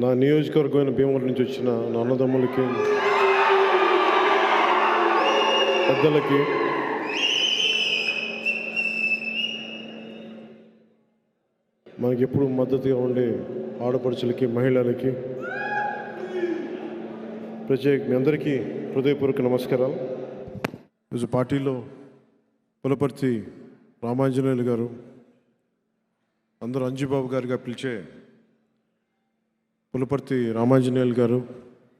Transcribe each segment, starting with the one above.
నా నియోజకవర్గమైన భీమవరం నుంచి వచ్చిన నా అన్నదమ్ములకి పెద్దలకి మనకి ఎప్పుడు మద్దతుగా ఉండే ఆడపడుచులకి మహిళలకి ప్రత్యేక మీ అందరికీ హృదయపూర్వక నమస్కారాలు. ఈరోజు పార్టీలో పులపర్తి రామాంజనేయులు గారు అందరూ అంజుబాబు గారిగా పిలిచే పులపర్తి రామాంజనేయులు గారు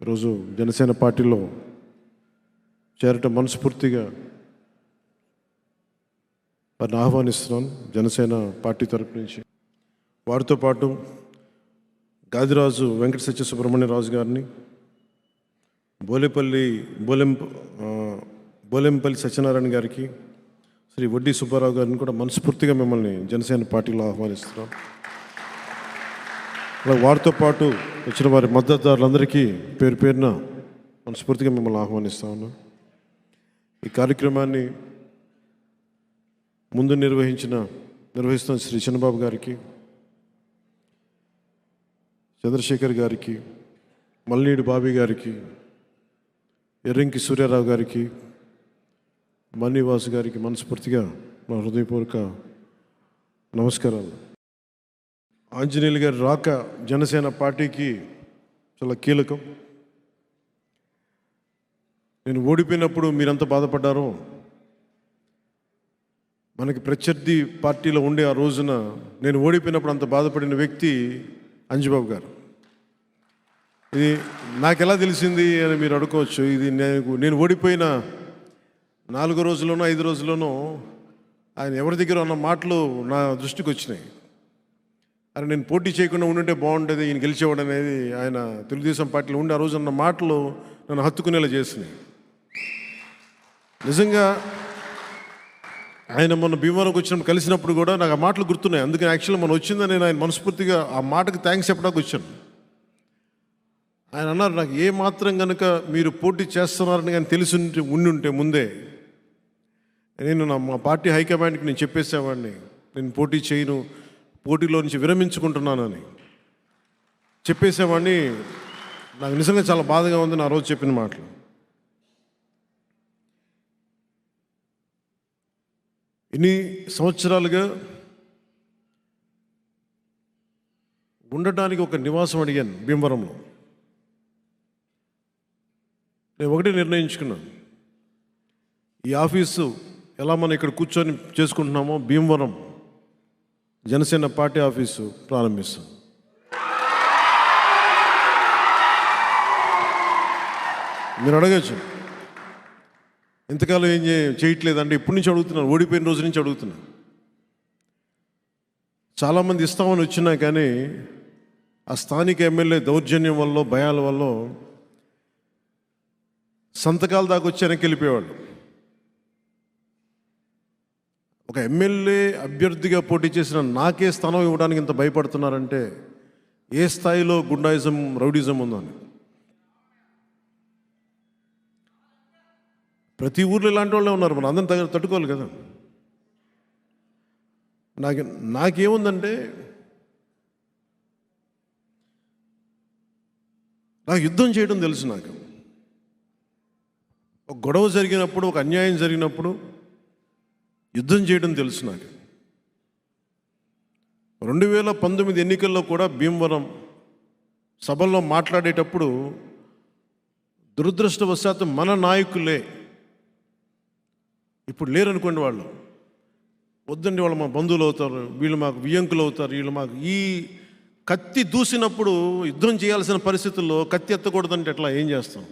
ఈరోజు జనసేన పార్టీలో చేరటం మనస్ఫూర్తిగా వారిని ఆహ్వానిస్తున్నాను జనసేన పార్టీ తరపు నుంచి. వారితో పాటు గాదిరాజు వెంకట సత్య సుబ్రహ్మణ్యరాజు గారిని బోలేపల్లి బోలెం బోలెంపల్లి సత్యనారాయణ గారికి శ్రీ వడ్డీ సుబ్బారావు గారిని కూడా మనస్ఫూర్తిగా మిమ్మల్ని జనసేన పార్టీలో ఆహ్వానిస్తున్నాం. అలా వారితో పాటు వచ్చిన వారి మద్దతుదారులందరికీ పేరు పేరున మనస్ఫూర్తిగా మిమ్మల్ని ఆహ్వానిస్తా ఉన్నాం. ఈ కార్యక్రమాన్ని ముందు నిర్వహించిన నిర్వహిస్తున్న శ్రీ చిన్నబాబు గారికి చంద్రశేఖర్ గారికి మల్లీడు బాబీ గారికి ఎర్రంకి సూర్యారావు గారికి మన్నివాసు గారికి మనస్ఫూర్తిగా నా హృదయపూర్వక నమస్కారాలు. ఆంజనేయులు గారు రాక జనసేన పార్టీకి చాలా కీలకం. నేను ఓడిపోయినప్పుడు మీరంత బాధపడ్డారో మనకి ప్రత్యర్థి పార్టీలో ఉండే ఆ రోజున నేను ఓడిపోయినప్పుడు అంత బాధపడిన వ్యక్తి అంజుబాబు గారు. ఇది నాకు ఎలా తెలిసింది అని మీరు అడుకోవచ్చు. ఇది నేను నేను ఓడిపోయిన నాలుగో రోజుల్లోనో ఐదు రోజుల్లోనో ఆయన ఎవరి దగ్గర ఉన్న మాటలు నా దృష్టికి వచ్చినాయి. అరే నేను పోటీ చేయకుండా ఉండుంటే బాగుండేది ఈయన గెలిచేవాడు అనేది ఆయన తెలుగుదేశం పార్టీలో ఉండి ఆ రోజు అన్న మాటలు నన్ను హత్తుకునేలా చేసినాయి. నిజంగా ఆయన మొన్న భీమవరంకి వచ్చినప్పుడు కలిసినప్పుడు కూడా నాకు ఆ మాటలు గుర్తున్నాయి. అందుకని యాక్చువల్గా మనం వచ్చిందని నేను ఆయన మనస్ఫూర్తిగా ఆ మాటకి థ్యాంక్స్ చెప్పడానికి వచ్చాను. ఆయన అన్నారు నాకు ఏ మాత్రం కనుక మీరు పోటీ చేస్తున్నారని కానీ తెలిసి ఉంటే ఉండుంటే ముందే నేను నా మా పార్టీ హైకమాండ్కి నేను చెప్పేసేవాడిని. నేను పోటీ చేయను పోటీలో నుంచి విరమించుకుంటున్నానని చెప్పేసేవాడిని నాకు నిజంగా చాలా బాధగా ఉంది నా రోజు చెప్పిన మాటలు. ఇన్ని సంవత్సరాలుగా ఉండటానికి ఒక నివాసం అడిగాను భీమవరంలో. నేను ఒకటే నిర్ణయించుకున్నాను. ఈ ఆఫీసు ఎలా మనం ఇక్కడ కూర్చొని చేసుకుంటున్నామో భీమవరం జనసేన పార్టీ ఆఫీసు ప్రారంభిస్తాం. మీరు అడగచ్చు. ఇంతకాలం ఏం చేయట్లేదండి. చేయట్లేదంటే ఇప్పటి నుంచి అడుగుతున్నాను ఓడిపోయిన రోజు నుంచి అడుగుతున్నాను చాలామంది ఇస్తామని వచ్చినా కానీ ఆ స్థానిక ఎమ్మెల్యే దౌర్జన్యం వల్ల భయాల వల్ల సంతకాల దాకా వచ్చి వెనక్కి వెళ్ళిపోయేవాళ్ళు. ఒక ఎమ్మెల్యే అభ్యర్థిగా పోటీ చేసిన నాకే స్థానం ఇవ్వడానికి ఇంత భయపడుతున్నారంటే ఏ స్థాయిలో గుండాయిజం రౌడిజం ఉందని ప్రతి ఊర్లో ఇలాంటి వాళ్ళే ఉన్నారు మనం అందరం తగ్గ తట్టుకోవాలి కదా. నాకు నాకేముందంటే నాకు యుద్ధం చేయడం తెలుసు నాకు. ఒక గొడవ జరిగినప్పుడు ఒక అన్యాయం జరిగినప్పుడు యుద్ధం చేయడం తెలుసు నాకు. రెండు వేల పంతొమ్మిది ఎన్నికల్లో కూడా భీమవరం సభల్లో మాట్లాడేటప్పుడు దురదృష్టవశాత్తు మన నాయకులే ఇప్పుడు లేరనుకోండి వాళ్ళు. వద్దండి వాళ్ళు మా బంధువులు అవుతారు వీళ్ళు మాకు వియంకులు అవుతారు వీళ్ళు మాకు ఈ కత్తి దూసినప్పుడు యుద్ధం చేయాల్సిన పరిస్థితుల్లో కత్తి ఎత్తకూడదంటే ఎట్లా? ఏం చేస్తాం?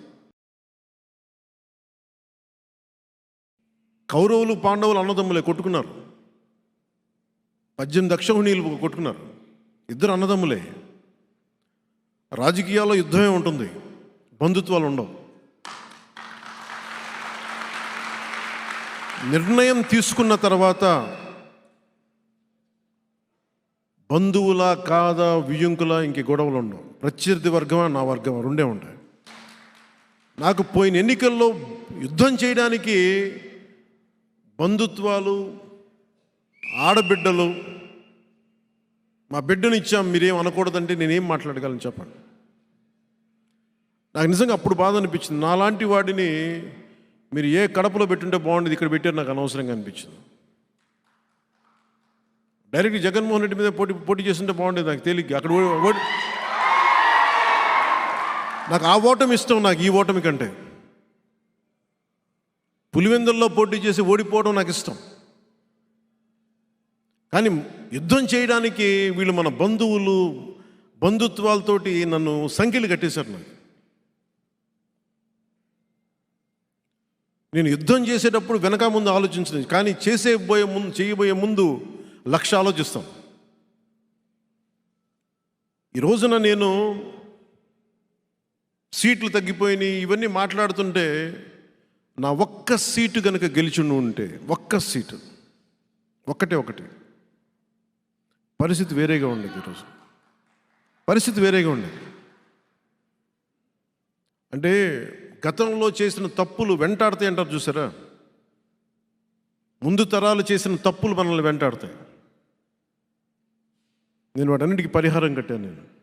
కౌరవులు పాండవులు అన్నదమ్ములే కొట్టుకున్నారు. పద్యం దక్షహునీలు కొట్టుకున్నారు. ఇద్దరు అన్నదమ్ములే. రాజకీయాల్లో యుద్ధమే ఉంటుంది. బంధుత్వాలు ఉండవు. నిర్ణయం తీసుకున్న తర్వాత బంధువులా కాదా వియ్యంకులా ఇంక గొడవలు ఉండవు. ప్రత్యర్థి వర్గమా నా వర్గమా రెండే ఉంటాయి. నాకు పోయిన ఎన్నికల్లో యుద్ధం చేయడానికి బంధుత్వాలు ఆడబిడ్డలు మా బిడ్డను ఇచ్చాం మీరేం అనకూడదంటే నేనేం మాట్లాడగలను చెప్పండి నాకు నిజంగా అప్పుడు బాధ అనిపించింది. నాలాంటి వాడిని మీరు ఏ కడపలో పెట్టుంటే బాగుండేది ఇక్కడ పెట్టారు నాకు అనవసరంగా అనిపించింది. డైరెక్ట్ జగన్మోహన్ రెడ్డి మీద పోటీ పోటీ చేస్తుంటే బాగుండేది నాకు తేలిగ్గా. అక్కడ ఓ- నాకు ఆ ఓటమి ఇష్టం నాకు ఈ ఓటమి కంటే. పులివెందుల్లో పోటీ చేసి ఓడిపోవడం నాకు ఇష్టం. కానీ యుద్ధం చేయడానికి వీళ్ళు మన బంధువులు బంధుత్వాలతోటి నన్ను సంఖ్యలు కట్టేశారు నాకు. నేను యుద్ధం చేసేటప్పుడు వెనక ముందు ఆలోచించలేదు. కానీ చేసే పోయే ముందు చేయబోయే ముందు లక్ష ఆలోచిస్తాం. ఈ రోజున నేను సీట్లు తగ్గిపోయినాయి ఇవన్నీ మాట్లాడుతుంటే నా ఒక్క సీటు కనుక గెలిచుండి ఉంటే ఒక్క సీటు ఒక్కటే ఒకటి. పరిస్థితి వేరేగా ఉండేది ఈరోజు పరిస్థితి వేరేగా ఉండేది. అంటే గతంలో చేసిన తప్పులు వెంటాడతాయి అంటారు చూసారా? ముందు తరాలు చేసిన తప్పులు మనల్ని వెంటాడతాయి. నేను వాటన్నిటికీ పరిహారం కట్టాను నేను.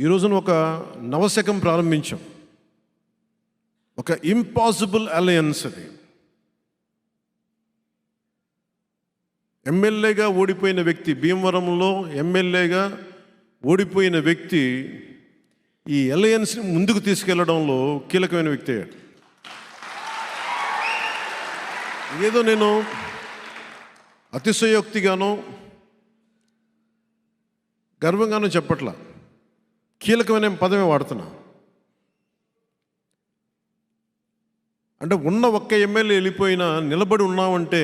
ఈ రోజున ఒక నవశకం ప్రారంభించాం. ఒక ఇంపాసిబుల్ అలయన్స్ అది. ఎమ్మెల్యేగా ఓడిపోయిన వ్యక్తి భీమవరంలో ఎమ్మెల్యేగా ఓడిపోయిన వ్యక్తి ఈ అలయన్స్ని ముందుకు తీసుకెళ్ళడంలో కీలకమైన వ్యక్తి అయ్యాడు. ఏదో నేను అతిశయోక్తిగానో గర్వంగానో చెప్పట్లా. కీలకమైన పదమే వాడుతున్నా. అంటే ఉన్న ఒక్క ఎమ్మెల్యే వెళ్ళిపోయినా నిలబడి ఉన్నామంటే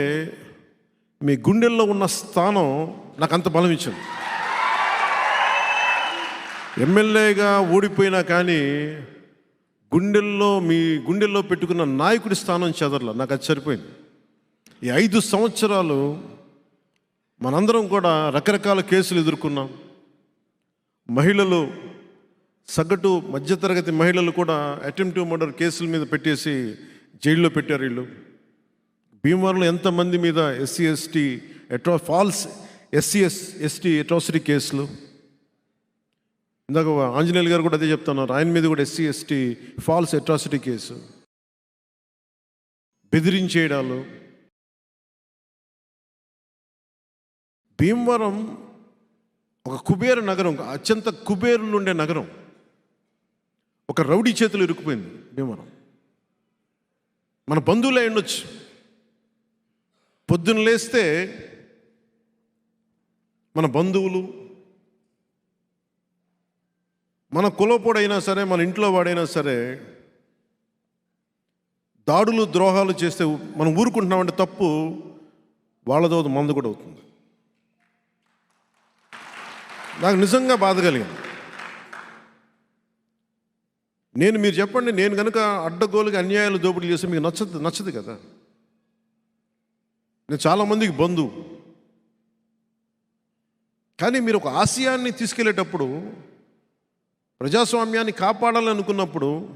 మీ గుండెల్లో ఉన్న స్థానం నాకు అంత బలం ఇచ్చింది. ఎమ్మెల్యేగా ఓడిపోయినా కానీ గుండెల్లో మీ గుండెల్లో పెట్టుకున్న నాయకుడి స్థానం చెదరల నాకు అది సరిపోయింది. ఈ ఐదు సంవత్సరాలు మనందరం కూడా రకరకాల కేసులు ఎదుర్కొన్నాం. మహిళలు సగటు మధ్యతరగతి మహిళలు కూడా అటెంప్టివ్ మర్డర్ కేసుల మీద పెట్టేసి జైల్లో పెట్టారు వీళ్ళు. భీమవరంలో ఎంతమంది మీద SC ST అట్రా false SC S ST atrocity కేసులు? ఇందాక ఆంజనేయులు గారు కూడా అదే చెప్తున్నారు. ఆయన మీద కూడా SC ST false atrocity case. బెదిరించేయడాలు. Bhimavaram ఒక కుబేర నగరం అత్యంత కుబేరులు ఉండే నగరం. ఒక రౌడీ చేతులు ఇరుక్కుపోయింది భీమవరం. మన బంధువులే ఉండొచ్చు పొద్దున్న లేస్తే మన బంధువులు మన కులపోడైనా సరే మన ఇంట్లో వాడైనా సరే దాడులు ద్రోహాలు చేస్తే మనం ఊరుకుంటున్నామంటే తప్పు వాళ్ళతో మందు కూడా అవుతుంది. నాకు నిజంగా బాధ కలిగింది. నేను మీరు చెప్పండి నేను కనుక అడ్డగోలుగా అన్యాయాలు దోపిడీ చేస్తే మీకు నచ్చదు నచ్చదు కదా? నేను చాలామందికి బంధువు. కానీ మీరు ఒక ఆశయాన్ని తీసుకెళ్ళేటప్పుడు ప్రజాస్వామ్యాన్ని కాపాడాలనుకున్నప్పుడు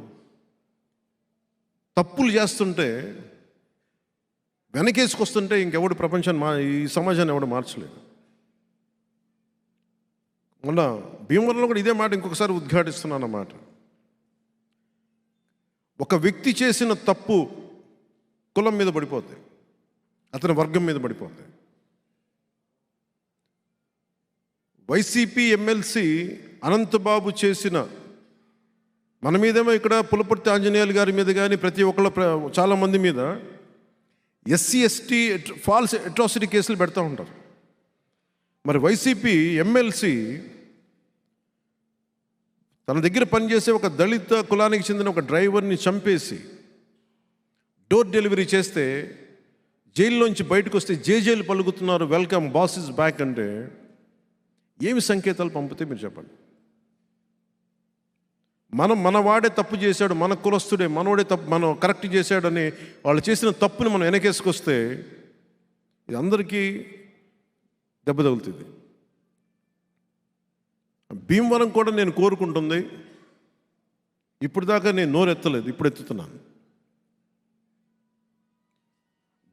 తప్పులు చేస్తుంటే వెనకేసుకొస్తుంటే ఇంకెవడు ప్రపంచాన్ని మా ఈ సమాజాన్ని ఎవడు మార్చలేదు. మొన్న భీమవరంలో కూడా ఇదే మాట ఇంకొకసారి ఉద్ఘాటిస్తున్నాను అన్నమాట ఒక వ్యక్తి చేసిన తప్పు కులం మీద పడిపోద్ది అతని వర్గం మీద పడిపోద్ది వైసీపీ ఎమ్మెల్సీ అనంతబాబు చేసిన మన మీదేమో ఇక్కడ పులపర్తి ఆంజనేయులు గారి మీద కానీ ప్రతి ఒక్కళ్ళ చాలామంది చాలా మంది మీద ఎస్సీ ఎస్టీ ఫాల్స్ అట్రాసిటీ కేసులు పెడతా ఉంటారు. మరి వైసీపీ ఎమ్మెల్సీ తన దగ్గర పనిచేసే ఒక దళిత కులానికి చెందిన ఒక డ్రైవర్ని చంపేసి డోర్ డెలివరీ చేస్తే జైల్లోంచి బయటకు వస్తే జేజేలు పలుకుతున్నారు వెల్కమ్ బాస్ ఇస్ బ్యాక్ అంటే ఏమి సంకేతాలు పంపితే మీరు చెప్పండి. మనం మనవాడే తప్పు చేశాడు మన కులస్తుడే మనోడే తప్పు మనం కరెక్ట్ చేశాడని వాళ్ళు చేసిన తప్పుని మనం వెనకేసుకొస్తే ఇది అందరికీ దెబ్బ తగులుతుంది. భీమవరం కూడా నేను కోరుకుంటుంది. ఇప్పుడు దాకా నేను నోరెత్తలేదు. ఇప్పుడు ఎత్తుతున్నాను.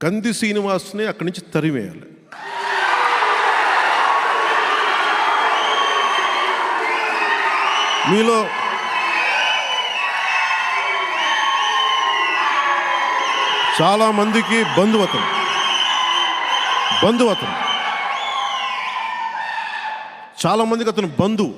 కంది శ్రీనివాస్ని అక్కడి నుంచి తరివేయాలి మీలో చాలామందికి బంధువతం. బంధువతం. చాలామందికి చాలా మందికి అతను బంధువు.